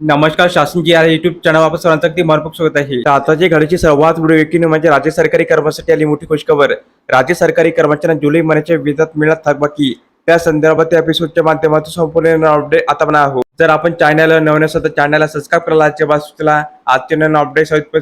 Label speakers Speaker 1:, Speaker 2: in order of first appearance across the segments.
Speaker 1: नमस्कार शासन जी आहे युट्यूब चॅनल वापस सर्वांचं अगदी मनपूर्वक स्वागत आहे. आताची घडीची सर्वात व्हिडिओ व्यक्ती म्हणजे राज्य सरकारी कर्मचारी आली मोठी खुशखबर. राज्य सरकारी कर्मचाऱ्यांना जुलै महिन्याच्या वेतनात मिळत थकबाकी. त्या संदर्भात त्या एपिसोडच्या माध्यमातून संपूर्ण अपडेट आता पण आहोत. जर आपण चॅनलला नवीन असेल तर चॅनलला सबस्क्राईब करायला आजच्या बाजूला आजच्या नवीन अपडेट सहित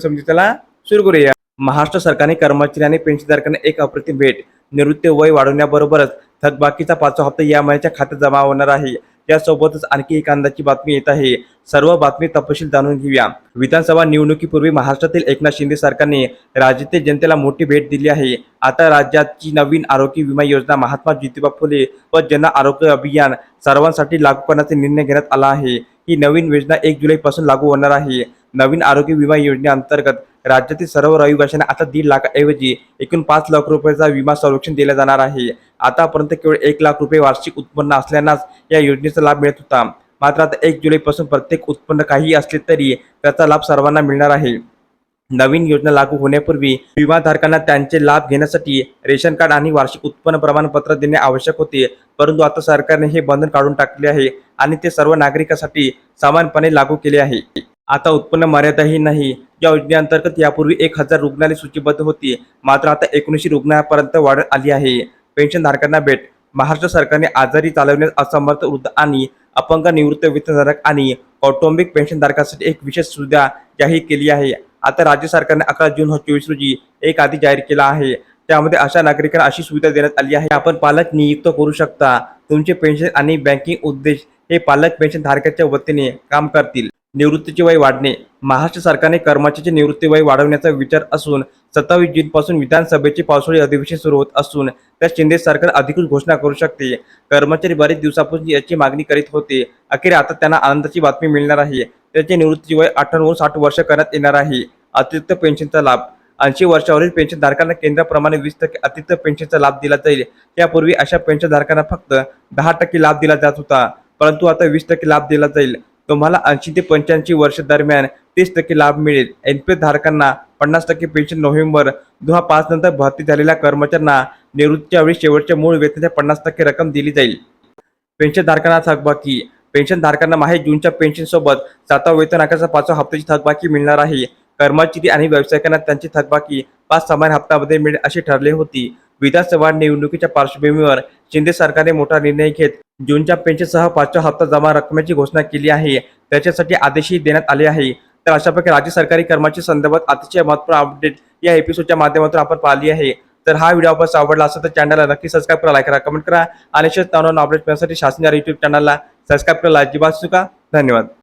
Speaker 1: सुरू करूया. महाराष्ट्र सरकारने कर्मचारी आणि पेन्शनधारकांना एक अप्रतिम भेट. निवृत्ती वय वाढवण्याबरोबरच थकबाकीचा पाचवा हप्ता या महिन्याच्या खात्यात जमा होणार आहे. त्यासोबतच आणखी एक अंदाची बातमी येत आहे. सर्व बातमी तपशील जाणून घेऊया. विधानसभा निवडणुकीपूर्वी महाराष्ट्रातील एकनाथ शिंदे सरकारने राज्यातील जनतेला मोठी भेट दिली आहे. आता राज्याची नवीन आरोग्य विमा योजना महात्मा ज्योतिबा फुले व जन आरोग्य अभियान सर्वांसाठी लागू करण्याचा निर्णय घेण्यात आला आहे. ही नवीन योजना एक जुलैपासून लागू होणार आहे. नवीन आरोग्य विमा योजनेअंतर्गत राज्यातील सर्व रहिवाशांना आता दीड लाखाऐवजी एकूण पाच लाख रुपयाचा विमा संरक्षण दिला जाणार आहे. आतापर्यंत केवळ एक लाख रुपये वार्षिक उत्पन्न असल्यानाच या योजनेचा लाभ मिळत होता. मात्र आता एक जुलैपासून प्रत्येक उत्पन्न काही असले तरी त्याचा लाभ सर्वांना मिळणार आहे. नवीन योजना लागू होण्यापूर्वी विमाधारकांना त्यांचे लाभ घेण्यासाठी रेशन कार्ड आणि वार्षिक उत्पन्न प्रमाणपत्र देणे आवश्यक होते. परंतु आता सरकारने हे बंधन काढून टाकले आहे आणि ते सर्व नागरिकांसाठी समानपणे लागू केले आहे. आता उत्पन्न मर्यादाही नाही. या योजनेअंतर्गत यापूर्वी एक हजार रुग्णालय सूचीबद्ध होती. मात्र आता एकोणीसशे रुग्णापर्यंत वाढ आली आहे. पेन्शनधारकांना भेट. महाराष्ट्र सरकारने आजारी चालवण्यास असमर्थ वृद्ध आणि अपंग निवृत्त वेतनधारक आणि कौटुंबिक पेन्शनधारकांसाठी एक विशेष सुविधा जाहीर केली आहे. आता राज्य सरकारने अकरा जून हो चोवीस रोजी एक आधी जाहीर केला आहे. त्यामध्ये अशा नागरिकांना अशी सुविधा देण्यात आली आहे. आपण पालक नियुक्त करू शकता. तुमचे पेन्शन आणि बँकिंग उद्देश हे पालक पेन्शन धारकाच्या वतीने काम करतील. निवृत्तीचे वय वाढणे. महाराष्ट्र सरकारने कर्मचाऱ्याचे निवृत्ती वय वाढवण्याचा विचार असून सत्तावीस जून पासून विधानसभेचे पावसाळी अधिवेशन सुरू होत असून त्या शिंदे सरकार अधिकृत घोषणा करू शकते. कर्मचारी बरेच दिवसापासून याची मागणी करीत होते. अखेर आता त्यांना आनंदाची बातमी मिळणार आहे. त्याचे निवृत्ती वय अठ्ठावन्न साठ वर्ष करण्यात येणार आहे. अतिरिक्त पेन्शनचा लाभ. ऐंशी वर्षावरील पेन्शनधारकांना केंद्राप्रमाणे वीस टक्के अतिरिक्त पेन्शनचा लाभ दिला जाईल. यापूर्वी अशा पेन्शनधारकांना फक्त दहा टक्के लाभ दिला जात होता. परंतु आता वीस टक्के लाभ दिला जाईल. तुम्हाला ऐंशी ते पंच्याऐंशी वर्ष दरम्यान तीस टक्के लाभ मिळेल. एनपीएस धारकांना पन्नास टक्के पेन्शन नोव्हेंबर दोन हजार पाच नंतर भरती झालेल्या कर्मचाऱ्यांना निवृत्तीच्या वेळी शेवटच्या मूळ वेतनाच्या पन्नास टक्के रक्कम दिली जाईल. पेन्शन धारकांना थकबाकी. पेन्शन धारकांना माहे जूनच्या पेन्शनसोबत सातवा वेतन आकाराचा पाचवा हप्त्याची थकबाकी मिळणार आहे. कर्मचारी आणि व्यावसायिकांना त्यांची थकबाकी पाच समान हप्त्यामध्ये मिळेल अशी ठरले होती. विधानसभा निवडणुकीच्या पार्श्वभूमीवर शिंदे सरकारने मोठा निर्णय घेत जूनच्या पेन्शनसह पाचवा हप्ता जमा रकमेची घोषणा केली आहे. त्याच्यासाठी आदेशही देण्यात आले आहे. तर अशा प्रकारे राज्य सरकारी कर्मचारी संदर्भात अतिशय महत्त्वपूर्ण अपडेट या एपिसोडच्या माध्यमातून आपण पाहिली आहे. तर हा व्हिडिओ आपण आवडला असेल तर चॅनलला नक्की सबस्क्राईब करा लाईक करा कमेंट करा. आणि असेच नवनवीन अपडेट मिळण्यासाठी शासनाच्या युट्यूब चॅनलला सबस्क्राईब करायला अजिबात चुका. धन्यवाद.